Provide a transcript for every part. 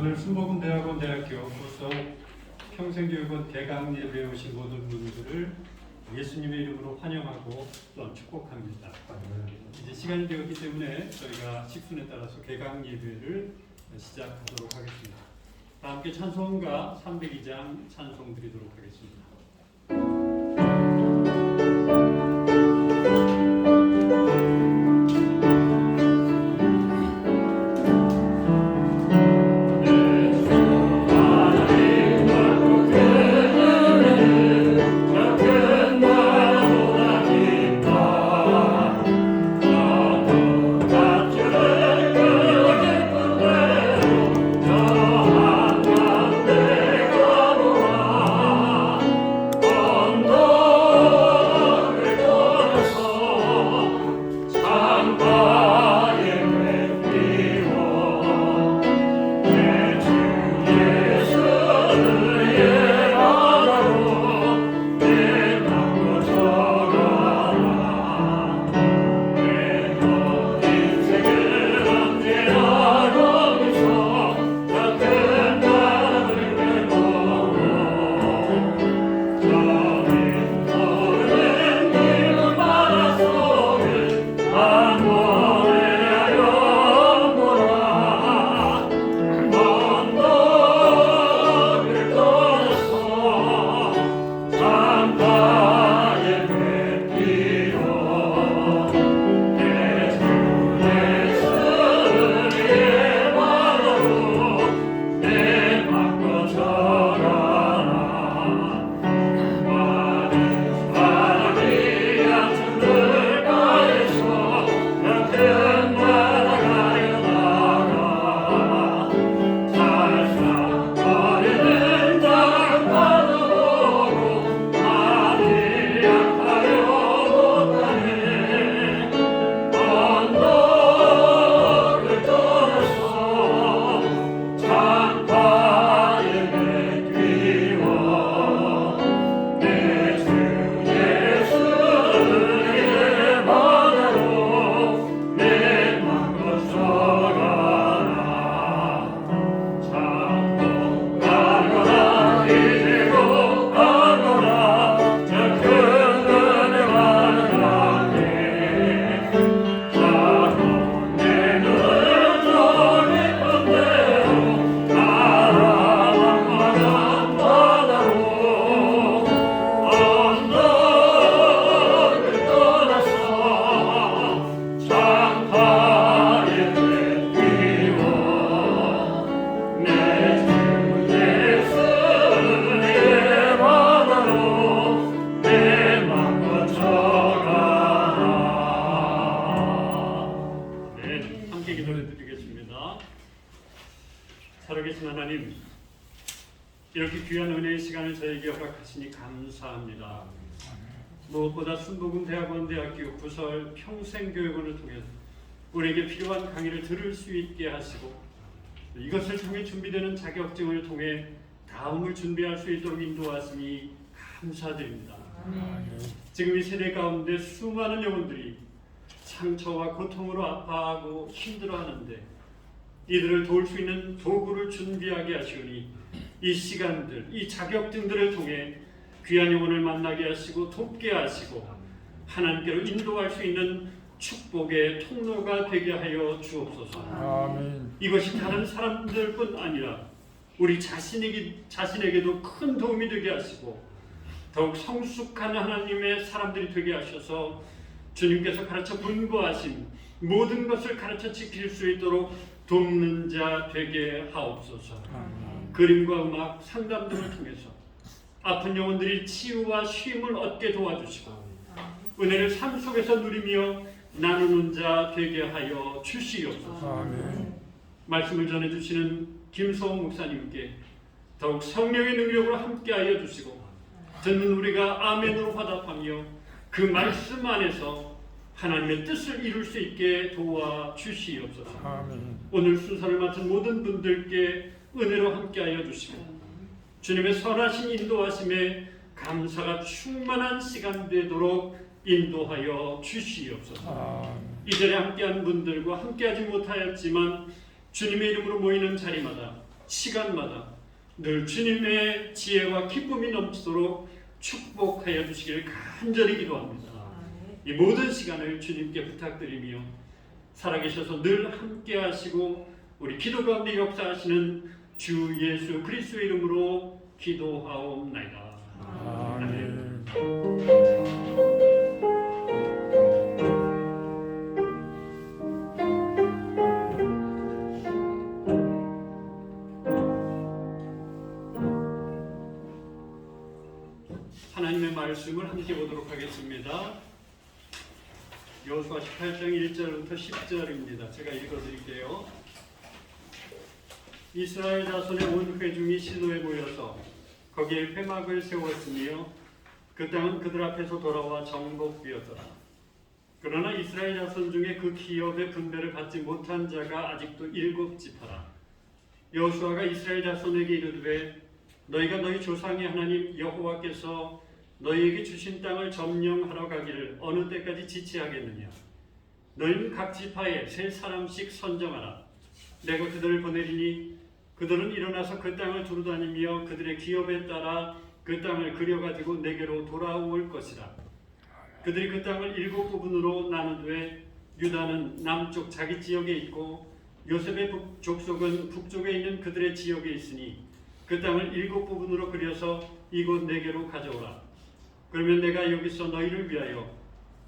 오늘 순복음 대학원 대학교 부서 평생교육원 대강 예배에 오신 모든 분들을 예수님의 이름으로 환영하고 또 축복합니다. 이제 시간이 되었기 때문에 저희가 식순에 따라서 개강 예배를 시작하도록 하겠습니다. 다 함께 찬송가 302장 찬송 드리도록 하겠습니다. Ah. 하나님, 이렇게 귀한 은혜의 시간을 저에게 허락하시니 감사합니다. 무엇보다 순복음 대학원 대학교 부설 평생교육원을 통해 우리에게 필요한 강의를 들을 수 있게 하시고 이것을 통해 준비되는 자격증을 통해 다음을 준비할 수 있도록 인도하시니 감사드립니다. 지금 이 세대 가운데 수많은 영혼들이 상처와 고통으로 아파하고 힘들어하는데 이들을 도울 수 있는 도구를 준비하게 하시오니 이 시간들, 이 자격증들을 통해 귀한 영혼을 만나게 하시고 돕게 하시고 하나님께로 인도할 수 있는 축복의 통로가 되게 하여 주옵소서. 아멘. 이것이 다른 사람들뿐 아니라 우리 자신에게 자신에게도 큰 도움이 되게 하시고 더욱 성숙한 하나님의 사람들이 되게 하셔서 주님께서 가르쳐 분부하신 모든 것을 가르쳐 지킬 수 있도록 돕는 자 되게 하옵소서. 그림과 음악 상담 등을 통해서 아픈 영혼들이 치유와 쉼을 얻게 도와주시고 은혜를 삶 속에서 누리며 나누는 자 되게 하여 주시옵소서. 아멘. 말씀을 전해주시는 김소홍 목사님께 더욱 성령의 능력으로 함께하여 주시고 듣는 우리가 아멘으로 화답하며 그 말씀 안에서 하나님의 뜻을 이룰 수 있게 도와 주시옵소서. 아멘. 오늘 순서를 맡은 모든 분들께 은혜로 함께하여 주시고 주님의 선하신 인도하심에 감사가 충만한 시간 되도록 인도하여 주시옵소서. 아멘. 이 자리에 함께한 분들과 함께하지 못하였지만 주님의 이름으로 모이는 자리마다 시간마다 늘 주님의 지혜와 기쁨이 넘치도록 축복하여 주시기를 간절히 기도합니다. 이 모든 시간을 주님께 부탁드리며 살아계셔서 늘 함께 하시고 우리 기도 가운데 역사하시는 주 예수 그리스도의 이름으로 기도하옵나이다. 아멘. 말씀을 함께 보도록 하겠습니다. 여호수아 18장 1절부터 10절입니다. 제가 읽어드릴게요. 이스라엘 자손의 온 회중이 실로에 모여서 거기에 회막을 세웠으며 그 땅은 그들 앞에서 돌아와 정복되었더라. 그러나 이스라엘 자손 중에 그 기업의 분배를 받지 못한 자가 아직도 일곱 지파라. 여호수아가 이스라엘 자손에게 이르되 너희가 너희 조상의 하나님 여호와께서 너희에게 주신 땅을 점령하러 가기를 어느 때까지 지체하겠느냐? 너희는 각 지파에 세 사람씩 선정하라. 내가 그들을 보내리니 그들은 일어나서 그 땅을 두루다니며 그들의 기업에 따라 그 땅을 그려가지고 내게로 돌아올 것이라. 그들이 그 땅을 일곱 부분으로 나누되 유다는 남쪽 자기 지역에 있고 요셉의 북- 족속은 북쪽에 있는 그들의 지역에 있으니 그 땅을 일곱 부분으로 그려서 이곳 내게로 가져오라. 그러면 내가 여기서 너희를 위하여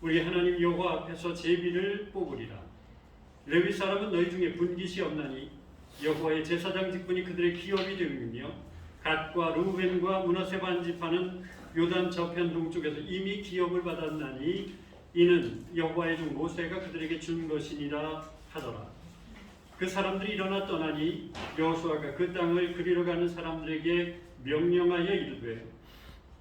우리 하나님 여호와 앞에서 제비를 뽑으리라. 레위 사람은 너희 중에 분깃이 없나니 여호와의 제사장 직분이 그들의 기업이 되며 갓과 루벤과 문하세 반지파는 요단 저편 동쪽에서 이미 기업을 받았나니 이는 여호와의 종 모세가 그들에게 준 것이니라 하더라. 그 사람들이 일어나 떠나니 여호수아가 그 땅을 그리러 가는 사람들에게 명령하여 이르되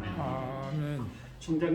아멘. 총장